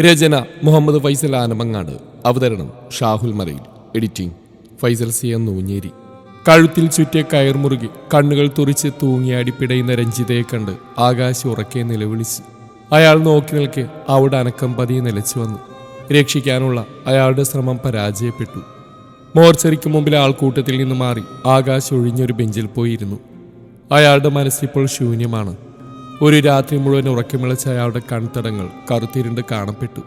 രചന മുഹമ്മദ് ഫൈസൽ ആനമങ്ങാട്. അവതരണം Shahul Malayil. Editing Faisal C M Noonjeri. കഴുത്തിൽ ചുറ്റിയ കയർ മുറുകി കണ്ണുകൾ തുറിച്ച് തൂങ്ങിയാടി പിടയുന്ന രഞ്ജിതയെ കണ്ട് ആകാശ് ഉറക്കെ നിലവിളിച്ച്. അയാൾ നോക്കി നിൽക്കെ അവിടെ അനക്കം പതിയെ നിലച്ചു വന്നു. രക്ഷിക്കാനുള്ള അയാളുടെ ശ്രമം പരാജയപ്പെട്ടു. മോർച്ചറിക്ക് മുമ്പിൽ ആൾക്കൂട്ടത്തിൽ നിന്ന് മാറി ആകാശ് ഒഴിഞ്ഞൊരു ബെഞ്ചിൽ പോയിരുന്നു. അയാളുടെ മനസ്സിപ്പോൾ ശൂന്യമാണ്. ഒരു രാത്രി മുഴുവൻ ഉറക്കമിളച്ച അയാളുടെ കൺതടങ്ങൾ കറുത്തിരുണ്ട് കാണപ്പെട്ടു.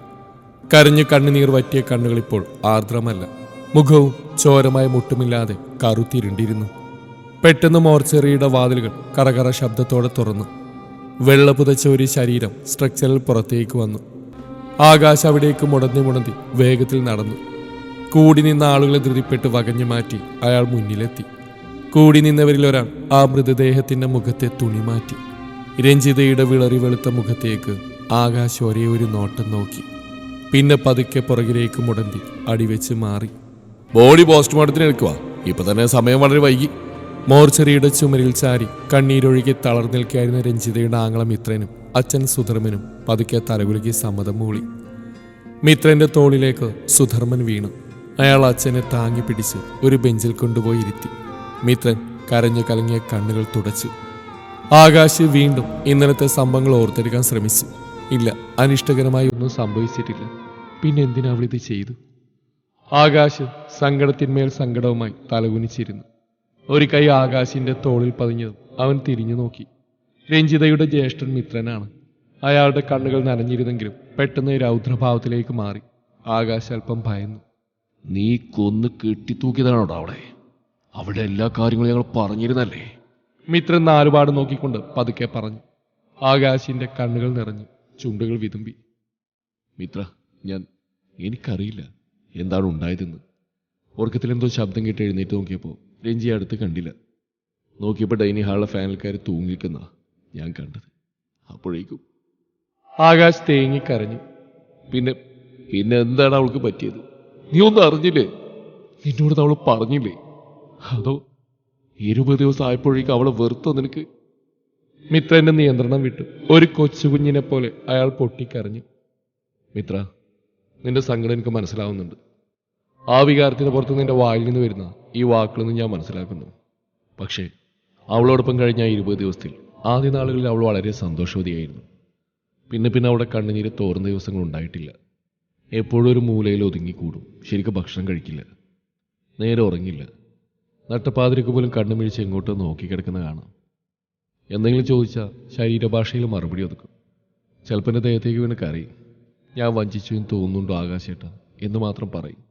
കരഞ്ഞു കണ്ണുനീർ വറ്റിയ കണ്ണുകൾ ഇപ്പോൾ ആർദ്രമല്ല. മുഖവും ചോരമായ മുട്ടുമില്ലാതെ കറുത്തിരുണ്ടിരുന്നു. പെട്ടെന്ന് മോർച്ചറിയുടെ വാതിലുകൾ കറകറ ശബ്ദത്തോടെ തുറന്നു. വെള്ള പുതച്ച ഒരു ശരീരം സ്ട്രക്ചറിൽ പുറത്തേക്ക് വന്നു. ആകാശം അവിടേക്ക് മുടന്തി മുടന്തി വേഗത്തിൽ നടന്നു. കൂടി നിന്ന ആളുകളെ ധൃതിപ്പെട്ട് വകഞ്ഞു മാറ്റി അയാൾ മുന്നിലെത്തി. കൂടി നിന്നവരിൽ ഒരാൾ ആ മൃതദേഹത്തിന്റെ മുഖത്തെ തുണി മാറ്റി. രഞ്ജിതയുടെ വിളറി വെളുത്ത മുഖത്തേക്ക് ആകാശ് ഒരേ ഒരു നോട്ടം നോക്കി. പിന്നെ പതുക്കെ പുറകിലേക്ക് മുടന്തി അടിവെച്ച് മാറി. ബോഡി പോസ്റ്റ്മോർട്ടത്തിന് എടുക്കുക ഇപ്പൊ തന്നെ സമയം വളരെ വൈകി. മോർച്ചറിയുടെ ചുമരിൽ ചാരി കണ്ണീരൊഴുകി തളർന്നിൽക്കായിരുന്ന രഞ്ജിതയുടെ ആംഗളം മിത്രനും അച്ഛൻ സുധർമ്മനും പതുക്കെ തലകുലുക്കി സമ്മതം മൂളി. മിത്രന്റെ തോളിലേക്ക് സുധർമ്മൻ വീണു. അയാൾ അച്ഛനെ താങ്ങി പിടിച്ച് ഒരു ബെഞ്ചിൽ കൊണ്ടുപോയി ഇരുത്തി. മിത്രൻ കരഞ്ഞു കലങ്ങിയ കണ്ണുകൾ തുടച്ചു. ആകാശ് വീണ്ടും ഇന്നലത്തെ സംഭവങ്ങൾ ഓർത്തെടുക്കാൻ ശ്രമിച്ചു. ഇല്ല അനിഷ്ടകരമായി ഒന്നും സംഭവിച്ചിട്ടില്ല. പിന്നെ എന്തിനാ അവളിത് ചെയ്തു? ആകാശ് സങ്കടത്തിന്മേൽ സങ്കടവുമായി തലകുനിച്ചിരുന്നു. ഒരു കൈ ആകാശിന്റെ തോളിൽ പതിഞ്ഞതും അവൻ തിരിഞ്ഞു നോക്കി. രഞ്ജിതയുടെ ജ്യേഷ്ഠൻ മിത്രനാണ്. അയാളുടെ കണ്ണുകൾ നനഞ്ഞിരുന്നെങ്കിലും പെട്ടെന്ന് രൗദ്രഭാവത്തിലേക്ക് മാറി. ആകാശ് അല്പം ഭയന്നു. നീ കൊന്ന് കെട്ടിത്തൂക്കിയതാണോടാ അവിടെ അവിടെ എല്ലാ കാര്യങ്ങളും ഞങ്ങൾ പറഞ്ഞിരുന്നല്ലേ? മിത്രൻ നാലുപാട് നോക്കിക്കൊണ്ട് പതുക്കെ പറഞ്ഞു. ആകാശിന്റെ കണ്ണുകൾ നിറഞ്ഞു ചുണ്ടുകൾ വിതുമ്പി. മിത്ര ഞാൻ എനിക്കറിയില്ല എന്താണ് ഉണ്ടായതെന്ന്. ഉറക്കത്തിൽ എന്തോ ശബ്ദം കേട്ട് എഴുന്നേറ്റ് നോക്കിയപ്പോൾ രഞ്ജി അടുത്ത് കണ്ടില്ല. നോക്കിയപ്പോൾ ഡൈനി ഹാളിലെ ഫാനിൽക്കാർ തൂങ്ങിക്കുന്ന ഞാൻ കണ്ടത്. അപ്പോഴേക്കും ആകാശ് തേങ്ങിക്കരഞ്ഞു പിന്നെ പിന്നെ എന്താണ് അവൾക്ക് പറ്റിയത്? നീ ഒന്നും അറിഞ്ഞില്ലേ? നിന്നോട് അവൾ പറഞ്ഞില്ലേ? അതോ ഇരുപത് ദിവസം ആയപ്പോഴേക്കും അവളെ വെറുത്തു നിനക്ക് മിത്രന്റെ നിയന്ത്രണം വിട്ടു. ഒരു കൊച്ചുകുഞ്ഞിനെ പോലെ അയാൾ പൊട്ടിക്കരഞ്ഞു. മിത്ര നിന്റെ സങ്കടം എനിക്ക് മനസ്സിലാവുന്നുണ്ട്. ആ വികാരത്തിന് പുറത്ത് നിന്റെ വായിൽ നിന്ന് വരുന്ന ഈ വാക്കുകളൊന്നും ഞാൻ മനസ്സിലാക്കുന്നു. പക്ഷേ അവളോടൊപ്പം കഴിഞ്ഞ ഇരുപത് ദിവസത്തിൽ ആദ്യ നാളുകളിൽ അവൾ വളരെ സന്തോഷവതിയായിരുന്നു. പിന്നെ പിന്നെ അവളുടെ കണ്ണുനീര് തോറുന്ന ദിവസങ്ങൾ ഉണ്ടായിട്ടില്ല. എപ്പോഴും ഒരു മൂലയിൽ ഒതുങ്ങിക്കൂടും. ശരിക്കും ഭക്ഷണം കഴിക്കില്ല. നേരെ ഉറങ്ങില്ല. നട്ടപ്പാതിരിക്ക് പോലും കണ്ണു മിഴിച്ച് എങ്ങോട്ടോ നോക്കിക്കിടക്കുന്ന കാണാം. എന്തെങ്കിലും ചോദിച്ചാൽ ശരീരഭാഷയിൽ മറുപടി ഒതുക്കും. ചിലപ്പോൾ എന്റെ ദേഹത്തേക്ക് വീണ് കറി ഞാൻ വഞ്ചിച്ചു എന്ന് തോന്നുന്നുണ്ടോ ആകാശേട്ട എന്ന് മാത്രം പറയും.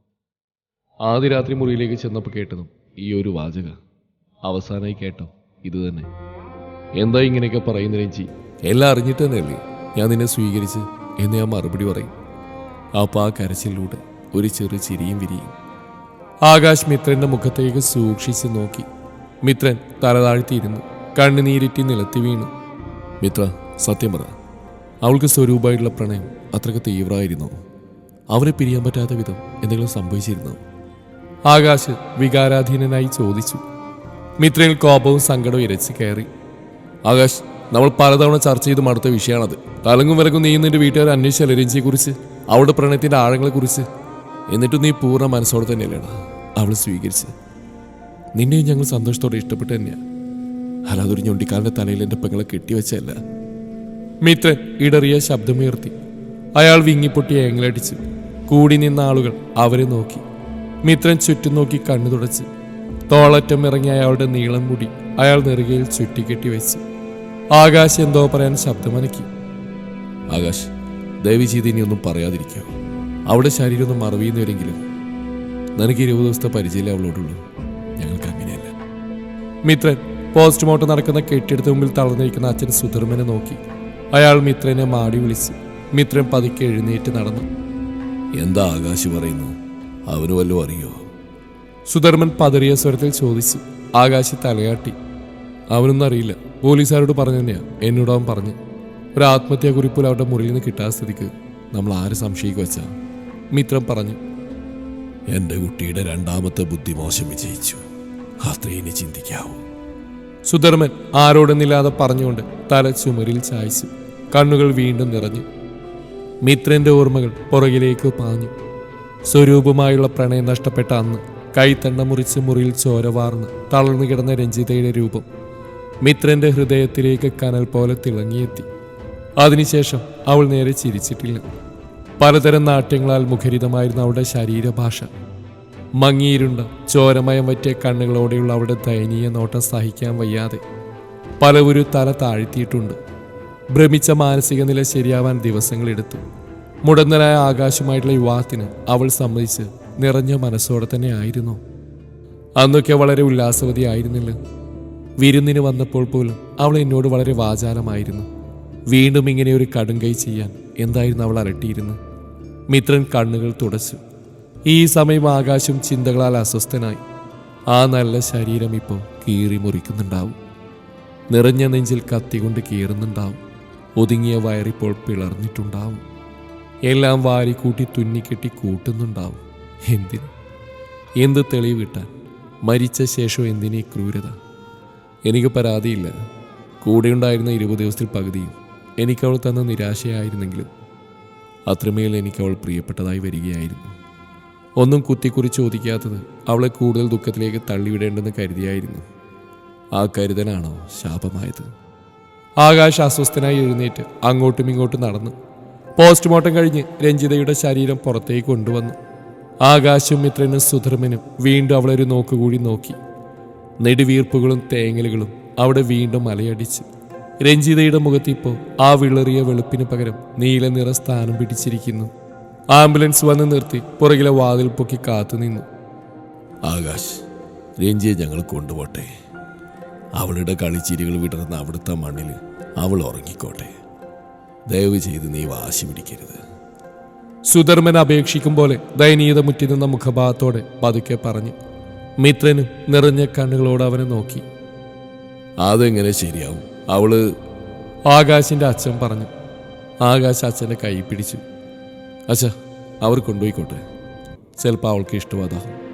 ആദ്യ രാത്രി മുറിയിലേക്ക് ചെന്നപ്പോൾ കേട്ടതും ഈ ഒരു വാചക. അവസാനമായി കേട്ടോ ഇത് തന്നെ. എന്താ ഇങ്ങനെയൊക്കെ പറയുന്ന രഞ്ജി? എല്ലാം അറിഞ്ഞിട്ട് തന്നെയല്ലേ ഞാൻ നിന്നെ സ്വീകരിച്ച് എന്ന് ഞാൻ മറുപടി പറയും. അപ്പോൾ ആ കരച്ചിലൂടെ ഒരു ചെറു ചിരിയും വിരിയും ആകാശ് മിത്രന്റെ മുഖത്തേക്ക് സൂക്ഷിച്ച് നോക്കി. മിത്രൻ തലതാഴ്ത്തിയിരുന്നു. കണ്ണുനീരിറ്റി നിലത്തി വീണു. മിത്ര സത്യം പറ. അവൾക്ക് സ്വരൂപമായിട്ടുള്ള പ്രണയം അത്രയ്ക്ക് തീവ്രമായിരുന്നു. അവരെ പിരിയാൻ പറ്റാത്ത വിധം എന്തെങ്കിലും സംഭവിച്ചിരുന്നു? ആകാശ് വികാരാധീനനായി ചോദിച്ചു. മിത്രയിൽ കോപവും സങ്കടവും ഇരച്ച് കയറി. ആകാശ് നമ്മൾ പലതവണ ചർച്ച ചെയ്ത് മടുത്ത വിഷയമാണത്. തലങ്ങും വിലങ്ങും നീ നിന്റെ വീട്ടുകാർ അന്വേഷിച്ച ലരഞ്ചിയെക്കുറിച്ച് കുറിച്ച് അവളുടെ പ്രണയത്തിന്റെ ആഴങ്ങളെ കുറിച്ച് എന്നിട്ടും നീ പൂർണ മനസ്സോടെ തന്നെയല്ലേടാ അവൾ സ്വീകരിച്ച് നിന്നെയും ഞങ്ങൾ സന്തോഷത്തോടെ ഇഷ്ടപ്പെട്ടു തന്നെയാ. അല്ലാതെ ഒരു ഞൊണ്ടിക്കാരന്റെ തലയിൽ എന്റെ പെങ്ങളെ കെട്ടിവെച്ചല്ല മിത്രൻ ഇടറിയ ശബ്ദമുയർത്തി. അയാൾ വിങ്ങിപ്പൊട്ടി ഏങ്ങലടിച്ചു. കൂടി നിന്ന ആളുകൾ അവരെ നോക്കി. മിത്രൻ ചുറ്റും നോക്കി കണ്ണു തുടച്ച്. തോളറ്റം ഇറങ്ങിയ അയാളുടെ നീളം മുടി അയാൾ നെറുകയിൽ ചുറ്റിക്കെട്ടി വെച്ച് ആകാശ് എന്തോ പറയാൻ ശബ്ദമനക്കി. ആകാശ് ദയവ് ചെയ്ത് ഇനിയൊന്നും പറയാതിരിക്കോ. അവിടെ ശരീരം ഒന്ന് മറവിയുന്നവരെങ്കിലും നിനക്ക് ഇരുപത് ദിവസത്തെ പരിചയമല്ലേ അവളോടുള്ളൂ? ഞങ്ങൾക്ക് അങ്ങനെയല്ല. മിത്രൻ പോസ്റ്റ്മോർട്ടം നടക്കുന്ന കെട്ടിടത്തിന് മുമ്പിൽ തളർന്നിരിക്കുന്ന അച്ഛൻ സുധർമ്മനെ നോക്കി. അയാൾ മിത്രനെ മാടി വിളിച്ചു മിത്രൻ പതുക്കെ എഴുന്നേറ്റ് നടന്നു. എന്താ ആകാശ് പറയുന്നു? അവന് വല്ലതും അറിയോ? സുധർമ്മൻ പതറിയ സ്വരത്തിൽ ചോദിച്ചു ആകാശ് തലയാട്ടി. അവനൊന്നും അറിയില്ല. പോലീസുകാരോട് പറഞ്ഞു തന്നെയാ എന്നോട് അവൻ പറഞ്ഞു. ഒരു ആത്മഹത്യാ കുറിപ്പിൽ അവരുടെ മുറിയിൽ നിന്ന് കിട്ടാത്ത സ്ഥിതിക്ക് നമ്മൾ ആരെ സംശയിക്കുക വെച്ചാ മിത്രം പറഞ്ഞു എന്റെ കുട്ടിയുടെ രണ്ടാമത്തെ ബുദ്ധി മോശം വിജയിച്ചു. അത്രേ ഇനി ചിന്തിക്കാവൂ. സുധർമ്മൻ ആരോടെന്നില്ലാതെ പറഞ്ഞുകൊണ്ട് തല ചുമരിൽ ചായ്ച്ചു. കണ്ണുകൾ വീണ്ടും നിറഞ്ഞു. മിത്രന്റെ ഓർമ്മകൾ പുറകിലേക്ക് പാഞ്ഞു. സ്വരൂപമായുള്ള പ്രണയം നഷ്ടപ്പെട്ട അന്ന് കൈത്തണ്ണ മുറിച്ച് മുറിയിൽ ചോര വാർന്ന് തളർന്നു കിടന്ന രഞ്ജിതയുടെ രൂപം മിത്രന്റെ ഹൃദയത്തിലേക്ക് കനൽ പോലെ തിളങ്ങിയെത്തി. അതിനുശേഷം അവൾ നേരെ ചിരിച്ചിട്ടില്ല. പലതരം നാട്യങ്ങളാൽ മുഖരിതമായിരുന്ന അവളുടെ ശരീരഭാഷ. മങ്ങിയിരുണ്ട ചോരമയം പറ്റിയ കണ്ണുകളോടെയുള്ള അവളുടെ ദയനീയ നോട്ടം സഹിക്കാൻ വയ്യാതെ പലവരും തല താഴ്ത്തിയിട്ടുണ്ട്. ഭ്രമിച്ച മാനസിക നില ശരിയാവാൻ ദിവസങ്ങളെടുത്തു മുടന്തനായ ആകാശമായിട്ടുള്ള യുവാത്തിന് അവൾ സമ്മതിച്ച് നിറഞ്ഞ മനസ്സോടെ തന്നെ ആയിരുന്നു. അന്നൊക്കെ വളരെ ഉല്ലാസവതി ആയിരുന്നില്ല. വിരുന്നിന് വന്നപ്പോൾ പോലും അവൾ എന്നോട് വളരെ വാചാലമായിരുന്നു. വീണ്ടും ഇങ്ങനെ ഒരു കടുങ്കൈ ചെയ്യാൻ എന്തായിരുന്നു അവൾ അലട്ടിയിരുന്നു മിത്രൻ കണ്ണുകൾ തുടച്ചു. ഈ സമയം ആകാശം ചിന്തകളാൽ അസ്വസ്ഥനായി. ആ നല്ല ശരീരം ഇപ്പോൾ കീറി മുറിക്കുന്നുണ്ടാവും. നിറഞ്ഞ നെഞ്ചിൽ കത്തികൊണ്ട് കീറുന്നുണ്ടാവും. ഒതുങ്ങിയ വയറിപ്പോൾ പിളർന്നിട്ടുണ്ടാവും. എല്ലാം വാരിക്കൂട്ടി തുന്നിക്കെട്ടി കൂട്ടുന്നുണ്ടാവും. എന്തിന്? എന്ത് തെളിവ് മരിച്ച ശേഷം എന്തിനീ ക്രൂരത? എനിക്ക് പരാതിയില്ല. കൂടെയുണ്ടായിരുന്ന ഇരുപത് ദിവസത്തിൽ പകുതിയും എനിക്കവൾ തന്ന നിരാശയായിരുന്നെങ്കിലും അത്രമേൽ എനിക്ക് അവൾ പ്രിയപ്പെട്ടതായി വരികയായിരുന്നു. ഒന്നും കുത്തിക്കുറി ചോദിക്കാത്തത് അവളെ കൂടുതൽ ദുഃഖത്തിലേക്ക് തള്ളിവിടേണ്ടെന്ന് കരുതിയായിരുന്നു. ആ കരുതനാണോ ശാപമായത്? ആകാശ അസ്വസ്ഥനായി എഴുന്നേറ്റ് അങ്ങോട്ടും ഇങ്ങോട്ടും നടന്നു. പോസ്റ്റ്മോർട്ടം കഴിഞ്ഞ് രഞ്ജിതയുടെ ശരീരം പുറത്തേക്ക് കൊണ്ടുവന്നു. ആകാശും മിത്രനും സുധർമ്മനും വീണ്ടും അവളൊരു നോക്കുകൂടി നോക്കി. നെടുവീർപ്പുകളും തേങ്ങലുകളും അവിടെ വീണ്ടും അലയടിച്ചു രഞ്ജിതയുടെ മുഖത്തിപ്പോൾ ആ വിളറിയ വെളുപ്പിന് പകരം നീല നിറ സ്ഥാനം പിടിച്ചിരിക്കുന്നു. ആംബുലൻസ് വന്ന് നിർത്തി പുറകിലെ വാതിൽ പൊക്കി കാത്തുനിന്നു ആകാശ് രഞ്ജിയെ ഞങ്ങൾ കൊണ്ടുപോട്ടെ. അവളുടെ കളിച്ചിരികൾ വിടർന്ന അവിടുത്തെ മണ്ണിൽ അവൾ ഉറങ്ങിക്കോട്ടെ. ദയവ് ചെയ്ത് നീ വാശി പിടിക്കരുത്. സുധർമ്മൻ അപേക്ഷിക്കും പോലെ ദയനീയത മുറ്റി നിന്ന മുഖഭാവത്തോടെ പതുക്കെ പറഞ്ഞു. മിത്രനും നിറഞ്ഞ കണ്ണുകളോട് അവനെ നോക്കി. അതെങ്ങനെ ശരിയാവും? അവൾ ആകാശിന്റെ അച്ഛൻ പറഞ്ഞു. ആകാശ് അച്ഛന്റെ കൈ പിടിച്ചു. അച്ഛ അവർ കൊണ്ടുപോയിക്കോട്ടെ. ചിലപ്പോൾ അവൾക്ക് ഇഷ്ടവാദാകും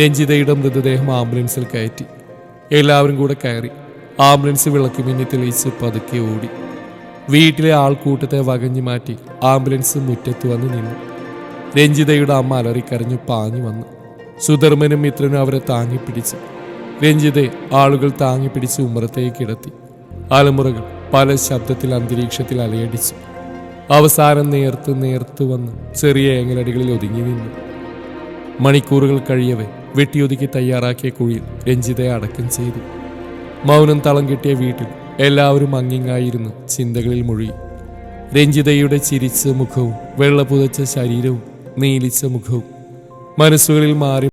രഞ്ജിതയുടെ മൃതദേഹം ആംബുലൻസിൽ കയറ്റി. എല്ലാവരും കൂടെ കയറി. ആംബുലൻസ് വിളക്ക് മിന്നി തെളിയിച്ച് പതുക്കെ ഓടി. വീട്ടിലെ ആൾക്കൂട്ടത്തെ വകഞ്ഞു മാറ്റി ആംബുലൻസ് മുറ്റത്ത് വന്ന് നിന്നു. രഞ്ജിതയുടെ അമ്മ അലറിക്കരഞ്ഞു പാഞ്ഞു വന്നു. സുധർമ്മനും മിത്രനും അവരെ താങ്ങിപ്പിടിച്ചു രഞ്ജിതയെ ആളുകൾ താങ്ങി പിടിച്ച് ഉമ്മറത്തേക്ക് കിടത്തി. അലമുറകൾ പല ശബ്ദത്തിൽ അന്തരീക്ഷത്തിൽ അലയടിച്ചു. അവസാനം നേർത്ത് നേർത്ത് വന്ന് ചെറിയ ഏങ്ങലടികളിൽ ഒതുങ്ങി നിന്നു. മണിക്കൂറുകൾ കഴിയവെ വെട്ടിയൊതുക്കി തയ്യാറാക്കിയ കുഴിയിൽ രഞ്ജിതയെ അടക്കം ചെയ്തു. മൗനം തളം കിട്ടിയ വീട്ടിൽ എല്ലാവരും അങ്ങിങ്ങായിരുന്നു ചിന്തകളിൽ മുഴുകി. രഞ്ജിതയുടെ ചിരിച്ച മുഖവും വെള്ള പുതച്ച ശരീരവും നീലിച്ച മുഖവും മനസ്സുകളിൽ മാറി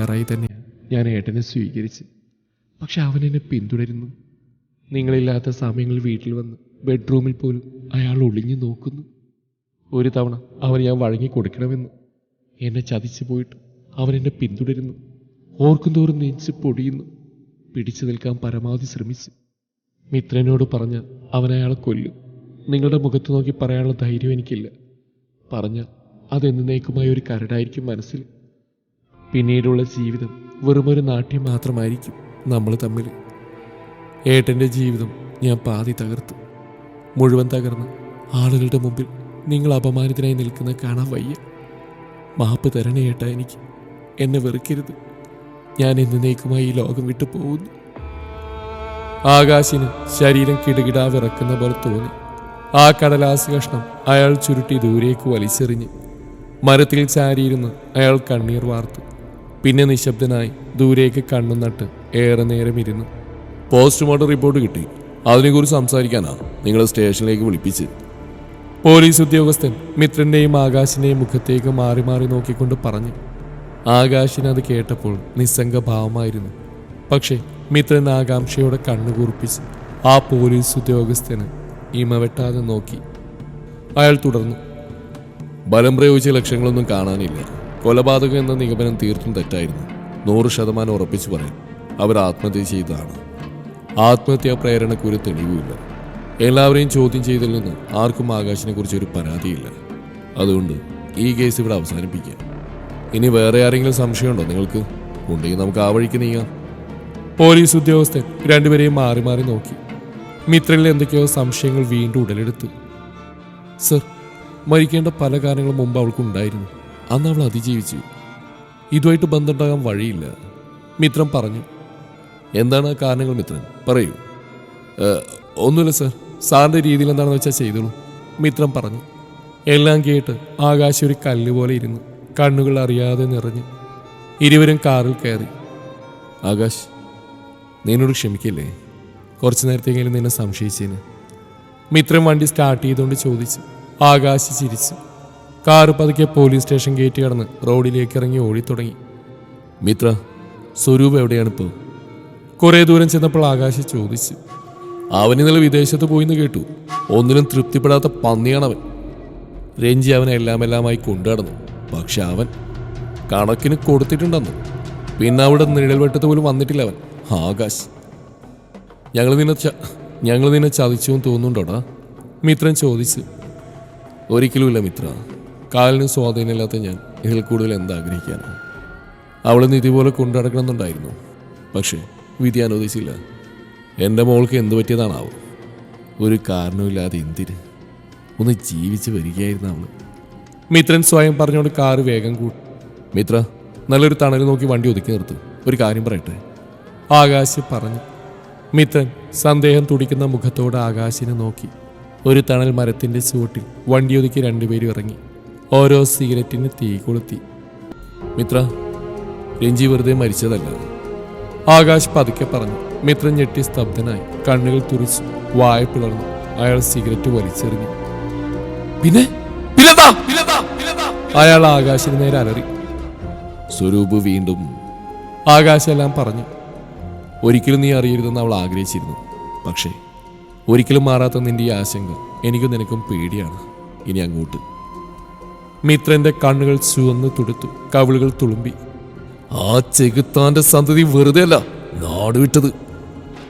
തയ്യാറായി തന്നെ ഞാൻ ഏട്ടനെ സ്വീകരിച്ച്. പക്ഷെ അവൻ എന്നെ പിന്തുടരുന്നു. നിങ്ങളില്ലാത്ത സമയങ്ങളിൽ വീട്ടിൽ വന്ന് ബെഡ്റൂമിൽ പോലും അയാൾ ഒളിഞ്ഞു നോക്കുന്നു. ഒരു തവണ അവൻ ഞാൻ വഴങ്ങി കൊടുക്കണമെന്ന് എന്നെ ചതിച്ചു പോയിട്ട് അവൻ എന്നെ പിന്തുടരുന്നു. ഓർക്കുന്തോറും നെഞ്ച് പൊടിയുന്നു. പിടിച്ചു നിൽക്കാൻ പരമാവധി ശ്രമിച്ചു. മിത്രനോട് പറഞ്ഞ അവൻ അയാളെ കൊല്ലും. നിങ്ങളുടെ മുഖത്ത് നോക്കി പറയാനുള്ള ധൈര്യം എനിക്കില്ല. പറഞ്ഞ അതെന്നേക്കുമായ ഒരു കരടായിരിക്കും മനസ്സിൽ. പിന്നീടുള്ള ജീവിതം വെറുമൊരു നാട്യം മാത്രമായിരിക്കും നമ്മൾ തമ്മിൽ. ഏട്ടന്റെ ജീവിതം ഞാൻ പാതി തകർത്തു. മുഴുവൻ തകർന്ന് ആളുകളുടെ മുമ്പിൽ നിങ്ങൾ അപമാനത്തിനായി നിൽക്കുന്ന കാണാൻ വയ്യ. മാപ്പ് തരണേ ഏട്ടാ എനിക്ക്. എന്നെ വെറുക്കരുത്. ഞാൻ എന്നേക്കുമായി ഈ ലോകം വിട്ടു പോകുന്നു. ആകാശിന് ശരീരം കിടുകിടാ വിറക്കുന്ന പോലെ തോന്നി. ആ കടലാസ് കഷ്ണം അയാൾ ചുരുട്ടി ദൂരേക്ക് വലിച്ചെറിഞ്ഞ്. മരത്തിൽ ചാരിയിരുന്ന് അയാൾ കണ്ണീർ വാർത്തു. പിന്നെ നിശബ്ദനായി ദൂരേക്ക് കണ്ണും നട്ട് ഏറെ നേരം ഇരുന്നു. പോസ്റ്റ്മോർട്ടം റിപ്പോർട്ട് കിട്ടി. അതിനെക്കുറിച്ച് സംസാരിക്കാനാ നിങ്ങളെ സ്റ്റേഷനിലേക്ക് വിളിപ്പിച്ച് പോലീസ് ഉദ്യോഗസ്ഥൻ മിത്രന്റെയും ആകാശിന്റെയും മുഖത്തേക്ക് മാറി മാറി നോക്കിക്കൊണ്ട് പറഞ്ഞു. ആകാശിന് അത് കേട്ടപ്പോൾ നിസ്സംഗ ഭാവമായിരുന്നു പക്ഷേ മിത്രൻ ആകാംക്ഷയോടെ കണ്ണു കൂർപ്പിച്ച് ആ പോലീസ് ഉദ്യോഗസ്ഥന് ഇമവെട്ടാതെ നോക്കി. അയാൾ തുടർന്നു. ബലം പ്രയോഗിച്ച ലക്ഷ്യങ്ങളൊന്നും കാണാനില്ല. കൊലപാതകം എന്ന നിഗമനം തീർത്തും തെറ്റായിരുന്നു. നൂറ് ശതമാനം ഉറപ്പിച്ചു പറയും. അവർ ആത്മഹത്യ ചെയ്തതാണ്. ആത്മഹത്യാ പ്രേരണക്കൊരു തെളിവുമില്ല. എല്ലാവരെയും ചോദ്യം ചെയ്തതിൽ നിന്ന് ആർക്കും ആകാശിനെ കുറിച്ച് ഒരു പരാതിയില്ല. അതുകൊണ്ട് ഈ കേസ് ഇവിടെ അവസാനിപ്പിക്കാം ഇനി വേറെ ആരെങ്കിലും സംശയമുണ്ടോ നിങ്ങൾക്ക്? ഉണ്ടെങ്കിൽ നമുക്ക് ആ വഴിക്ക് നീങ്ങാം. പോലീസ് ഉദ്യോഗസ്ഥൻ രണ്ടുപേരെയും മാറി മാറി നോക്കി. മിത്രനിൽ എന്തൊക്കെയോ സംശയങ്ങൾ വീണ്ടും ഉടലെടുത്തു. സർ മരിക്കേണ്ട പല കാരണങ്ങളും മുമ്പ് അവൾക്കുണ്ടായിരുന്നു. അന്ന് അവൾ അതിജീവിച്ചു. ഇതുമായിട്ട് ബന്ധമുണ്ടാകാൻ വഴിയില്ല. മിത്രം പറഞ്ഞു എന്താണ് ആ കാരണങ്ങൾ മിത്രൻ? പറയൂ. "ഏഹ്, ഒന്നുമില്ല സർ. സാറിന്റെ രീതിയിൽ എന്താണെന്ന് വെച്ചാൽ ചെയ്തോളൂ. മിത്രം പറഞ്ഞു എല്ലാം കേട്ട് ആകാശം ഒരു കല്ല് പോലെ ഇരുന്നു. കണ്ണുകൾ അറിയാതെ നിറഞ്ഞു. ഇരുവരും കാറിൽ കയറി. ആകാശ് നിന്നോട് ക്ഷമിക്കില്ലേ? കുറച്ച് നേരത്തേക്കെങ്കിലും നിന്നെ സംശയിച്ചേന്. മിത്രം വണ്ടി സ്റ്റാർട്ട് ചെയ്തുകൊണ്ട് ചോദിച്ചു. ആകാശ് ചിരിച്ചു. കാറ് പതുക്കെ പോലീസ് സ്റ്റേഷൻ ഗേറ്റ് കടന്ന് റോഡിലേക്ക് ഇറങ്ങി ഓടിത്തുടങ്ങി മിത്ര സ്വരൂപ് എവിടെയാണ് ഇപ്പോൾ കുറേ ദൂരം ചെന്നപ്പോൾ ആകാശി ചോദിച്ചു. അവൻ ഇന്നലെ വിദേശത്ത് പോയിന്ന് കേട്ടു. ഒന്നിനും തൃപ്തിപ്പെടാത്ത പന്നിയാണവൻ. രഞ്ജി അവനെ എല്ലാം എല്ലാമായി കൊണ്ടുനടന്നു. പക്ഷെ അവൻ കണക്കിന് കൊടുത്തിട്ടുണ്ടെന്ന്. പിന്നെ അവിടെ നിഴൽ വെട്ടത്ത് പോലും വന്നിട്ടില്ല അവൻ. ആകാശ്. ഞങ്ങൾ നിന്നെ ച ഞങ്ങൾ നിന്നെ ചതിച്ചു എന്ന് തോന്നുന്നുണ്ടോടാ? മിത്രൻ ചോദിച്ചു. ഒരിക്കലുമില്ല മിത്ര. കാലിന് സ്വാധീനമില്ലാത്ത ഞാൻ ഇതിൽ കൂടുതൽ എന്താഗ്രഹിക്കാനാണ്. അവൾ നിധി പോലെ കൊണ്ടുനടക്കണമെന്നുണ്ടായിരുന്നു പക്ഷേ വിധി അനുവദിച്ചില്ല. എന്റെ മോൾക്ക് എന്ത് പറ്റിയതാണാവും. ഒരു കാരണവുമില്ലാതെ എന്തിന്? ഒന്ന് ജീവിച്ച് വരികയായിരുന്നു അവൾ മിത്രൻ സ്വയം പറഞ്ഞുകൊണ്ട് കാറ് വേഗം കൂട്ടി മിത്ര നല്ലൊരു തണൽ നോക്കി വണ്ടി ഒതുക്കി നിർത്തു. ഒരു കാര്യം പറയട്ടെ? ആകാശ് പറഞ്ഞു. മിത്രൻ സന്ദേഹം തുടിക്കുന്ന മുഖത്തോടെ ആകാശിനെ നോക്കി. ഒരു തണൽ മരത്തിന്റെ ചുവട്ടിൽ വണ്ടി ഒതുക്കി രണ്ടുപേരും ഇറങ്ങി. ഓരോ സിഗരറ്റിന് തീ കൊളുത്തി. മിത്ര രഞ്ജി വെറുതെ മരിച്ചതല്ല. ആകാശ് പതുക്കെ പറഞ്ഞു. മിത്രൻ ഞെട്ടി സ്തബ്ധനായി. കണ്ണുകൾ തുറിച്ച് വായ പിളർന്നു. അയാൾ സിഗരറ്റ് വലിച്ചെറിഞ്ഞു. പിന്നെ? അയാൾ ആകാശിന് നേരെ അലറി. സ്വരൂപ് വീണ്ടും ആകാശെല്ലാം പറഞ്ഞു. ഒരിക്കലും നീ അറിയരുതെന്ന് അവൾ ആഗ്രഹിച്ചിരുന്നു. പക്ഷേ ഒരിക്കലും മാറാത്ത നിന്റെ ഈ ആശങ്ക എനിക്കും നിനക്കും പേടിയാണ്. ഇനി അങ്ങോട്ട്. മിത്രന്റെ കണ്ണുകൾ ചുവന്ന് തുടുത്തു. കവിളുകൾ തുളുമ്പി. ആ ചെകുത്താന്റെ സന്തതി വെറുതെ അല്ല നാടുവിട്ടത്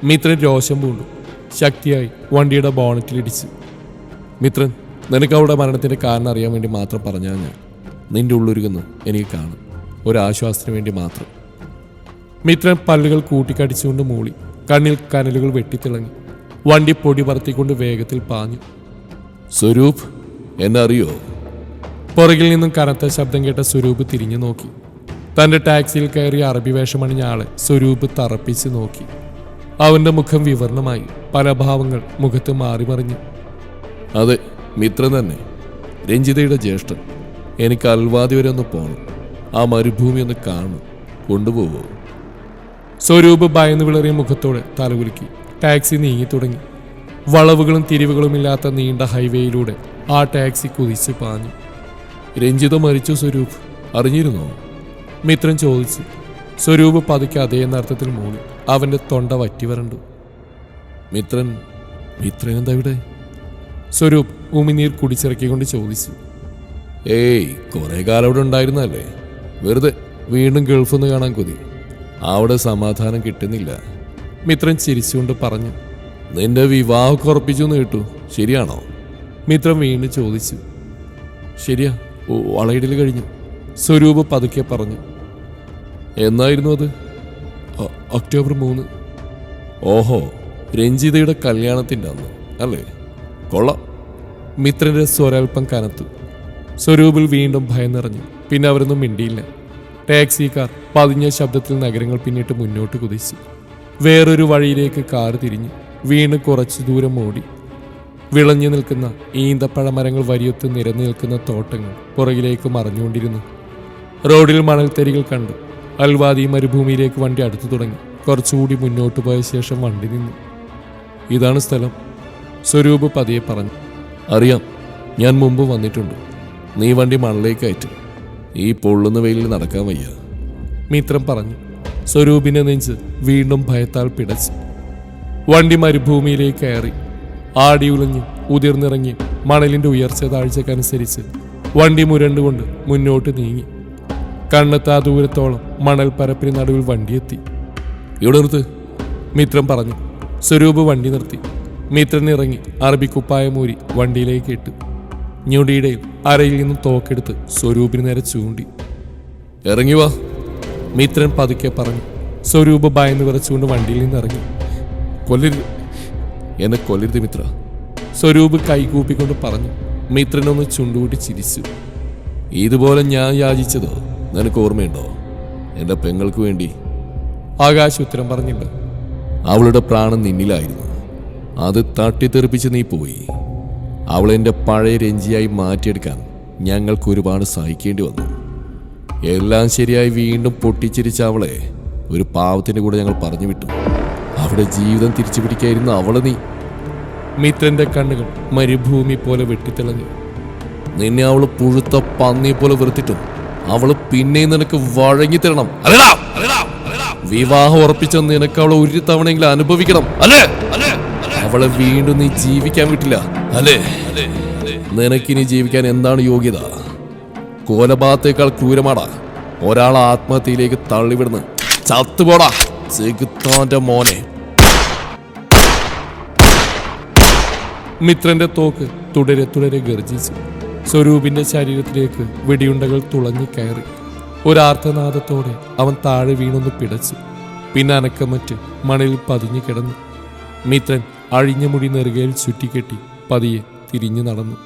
മിത്രൻ രോഷം പൂണ്ടു. ശക്തിയായി വണ്ടിയുടെ ബോണറ്റിലിടിച്ച് മിത്രൻ നിനക്ക് അവിടെ മരണത്തിന്റെ കാരണം അറിയാൻ വേണ്ടി മാത്രം പറഞ്ഞാൽ ഞാൻ. നിന്റെ ഉള്ളൊരുകുന്നു എനിക്ക് കാണും. ഒരാശ്വാസത്തിന് വേണ്ടി മാത്രം. മിത്രൻ പല്ലുകൾ കൂട്ടിക്കടിച്ചുകൊണ്ട് മൂളി. കണ്ണിൽ കനലുകൾ വെട്ടിത്തിളങ്ങി. വണ്ടി പൊടി പറത്തിക്കൊണ്ട് വേഗത്തിൽ പാഞ്ഞു. സ്വരൂപ് എന്നെ അറിയോ? പുറകിൽ നിന്നും കനത്ത ശബ്ദം കേട്ട സ്വരൂപ് തിരിഞ്ഞു നോക്കി. തന്റെ ടാക്സിയിൽ കയറി അറബി വേഷമണിഞ്ഞ ആളെ സ്വരൂപ് തറപ്പിച്ച് നോക്കി. അവന്റെ മുഖം വിവരണമായി പല ഭാവങ്ങൾ മുഖത്ത് മാറി മറിഞ്ഞു. അതെ മിത്രൻ തന്നെ. രഞ്ജിതയുടെ ജ്യേഷ്ഠൻ. എനിക്ക് അൽവാദി വരെ ഒന്ന് പോകണം ആ മരുഭൂമി ഒന്ന് കാണണം. കൊണ്ടുപോവോ? സ്വരൂപ് ഭയന്ന് വിളറിയ മുഖത്തോടെ തലകുലുക്കി ടാക്സി നീങ്ങി തുടങ്ങി. വളവുകളും തിരിവുകളുമില്ലാത്ത നീണ്ട ഹൈവേയിലൂടെ ആ ടാക്സി കുതിച്ച് പാഞ്ഞു. രഞ്ജിത മരിച്ചു സ്വരൂപ്. അറിഞ്ഞിരുന്നോ? മിത്രൻ ചോദിച്ചു. സ്വരൂപ് പതുക്കെ അതേ നർത്തത്തിൽ മൂളി അവന്റെ തൊണ്ട വറ്റി വരണ്ടു. മിത്രൻ മിത്രൻ എന്താ ഇവിടെ? സ്വരൂപ് ഉമിനീർ കുടിച്ചിറക്കിക്കൊണ്ട് ചോദിച്ചു. ഏയ് കുറേ കാലം ഇവിടെ ഉണ്ടായിരുന്നല്ലേ? വെറുതെ വീണ്ടും ഗൾഫിൽ നിന്ന് കാണാൻ കൊതി. അവിടെ സമാധാനം കിട്ടുന്നില്ല. മിത്രൻ ചിരിച്ചുകൊണ്ട് പറഞ്ഞു. നിന്റെ വിവാഹം ഉറപ്പിച്ചു എന്ന് കേട്ടു. ശരിയാണോ? മിത്രൻ വീണ്ടും ചോദിച്ചു. ശരിയാ. വളയിടൽ കഴിഞ്ഞു. സ്വരൂപ് പതുക്കെ പറഞ്ഞു. എന്നായിരുന്നു അത്? ഒക്ടോബർ മൂന്ന്. ഓഹോ രഞ്ജിതയുടെ കല്യാണത്തിന്റെ അന്ന് അല്ലേ? കൊള്ളാം. മിത്രന്റെ സ്വരൽപ്പം കനത്തു. സ്വരൂപിൽ വീണ്ടും ഭയം നിറഞ്ഞു. പിന്നെ അവരൊന്നും മിണ്ടിയില്ല. ടാക്സി കാർ പതിഞ്ഞ ശബ്ദത്തിൽ നഗരങ്ങൾ പിന്നിട്ട് മുന്നോട്ട് കുതിച്ചു. വേറൊരു വഴിയിലേക്ക് കാർ തിരിഞ്ഞു. വീണ് കുറച്ചു ദൂരം ഓടി. വിളഞ്ഞു നിൽക്കുന്ന ഈന്തപ്പഴ മരങ്ങൾ വരിയൊത്ത് നിരന്നു നിൽക്കുന്ന തോട്ടങ്ങൾ പുറകിലേക്ക് മറഞ്ഞുകൊണ്ടിരുന്നു. റോഡിൽ മണൽത്തരികൾ കണ്ടു. അൽവാദി മരുഭൂമിയിലേക്ക് വണ്ടി അടുത്തു തുടങ്ങി. കുറച്ചുകൂടി മുന്നോട്ട് പോയ ശേഷം വണ്ടി നിന്നു. ഇതാണ് സ്ഥലം. സ്വരൂപ് പതിയെ പറഞ്ഞു. അറിയാം ഞാൻ മുമ്പ് വന്നിട്ടുണ്ട്. നീ വണ്ടി മണലേക്ക് അയറ്റും ഈ പൊള്ളുന്ന വെയിലിൽ നടക്കാൻ വയ്യ. മിത്രം പറഞ്ഞു. സ്വരൂപിനെ നെഞ്ച് വീണ്ടും ഭയത്താൽ പിടച്ച്. വണ്ടി മരുഭൂമിയിലേക്ക് കയറി. ആടി ഉലഞ്ഞ് ഉതിർന്നിറങ്ങി മണലിന്റെ ഉയർച്ച താഴ്ചക്കനുസരിച്ച് വണ്ടി മുരണ്ടുകൊണ്ട് മുന്നോട്ട് നീങ്ങി. കണ്ണെത്താ ദൂരത്തോളം മണൽ പരപ്പിന് നടുവിൽ വണ്ടിയെത്തി ഇവിടെ നിർത്ത് മിത്രം പറഞ്ഞു. സ്വരൂപ് വണ്ടി നിർത്തി. മിത്രൻ ഇറങ്ങി അറബിക്കുപ്പായ മൂരി വണ്ടിയിലേക്ക് ഇട്ടു. ഞൊടിയിടയിൽ അരയിൽ നിന്നും തോക്കെടുത്ത് സ്വരൂപിന് നേരെ ചൂണ്ടി. ഇറങ്ങി വാ. മിത്രൻ പതുക്കെ പറഞ്ഞു. സ്വരൂപ് ഭയന്ന് വിറച്ചുകൊണ്ട് വണ്ടിയിൽ നിന്ന് ഇറങ്ങി കൊല്ലരുത് എന്നെ കൊല്ലരുത് മിത്ര. സ്വരൂപ് കൈകൂപ്പിക്കൊണ്ട് പറഞ്ഞു മിത്രനൊന്ന് ചുണ്ടുകൂട്ടി ചിരിച്ചു. ഇതുപോലെ ഞാൻ യാചിച്ചതോ നിനക്ക് ഓർമ്മയുണ്ടോ? എന്റെ പെങ്ങൾക്ക് വേണ്ടി. ആകാശ് ഉത്തരം പറഞ്ഞില്ല അവളുടെ പ്രാണൻ നിന്നിലായിരുന്നു. അത് തട്ടിത്തെറിപ്പിച്ച് നീ പോയി. അവളെന്റെ പഴയ രഞ്ജിയായി മാറ്റിയെടുക്കാൻ ഞങ്ങൾക്ക് ഒരുപാട് സഹിക്കേണ്ടി വന്നു. എല്ലാം ശരിയായി വീണ്ടും പൊട്ടിച്ചിരിച്ച അവളെ ഒരു പാവത്തിന്റെ കൂടെ ഞങ്ങൾ പറഞ്ഞു വിട്ടു. അവിടെ ജീവിതം തിരിച്ചു പിടിക്കായിരുന്നു അവൾ നീ. മിത്രന്റെ കണ്ണുകൾ മരുഭൂമി പോലെ വെട്ടിത്തിളങ്ങി നിന്നെ അവൾ പുഴുത്ത പന്നി പോലെ വെറുത്തിട്ടും. അവൾ പിന്നെയും നിനക്ക് വഴങ്ങി തരണം. വിവാഹം ഉറപ്പിച്ച നിനക്ക് അവൾ ഒരു തവണയെങ്കിലും അനുഭവിക്കണം. അല്ലേ അവളെ വീണ്ടും നീ ജീവിക്കാൻ വിട്ടില്ല. അല്ലേ നിനക്കിനി ജീവിക്കാൻ എന്താണ് യോഗ്യത? കൊലപാതകത്തേക്കാൾ ക്രൂരമാടാ. ഒരാൾ ആത്മഹത്യയിലേക്ക് തള്ളിവിടുന്നു. ചത്തുപോടാ. ചെകുത്താന്റെ മോനെ. മിത്രന്റെ തോക്ക് തുടരെ തുടരെ ഗർജിച്ചു സ്വരൂപിന്റെ ശരീരത്തിലേക്ക് വെടിയുണ്ടകൾ തുളഞ്ഞു കയറി. ഒരാർത്ഥനാദത്തോടെ അവൻ താഴെ വീണൊന്ന് പിടച്ചു. പിന്നെ അനക്കമറ്റ് മണലിൽ പതിഞ്ഞു കിടന്നു. മിത്രൻ അഴിഞ്ഞ മുടി നെറുകയിൽ ചുറ്റിക്കെട്ടി പതിയെ തിരിഞ്ഞു നടന്നു.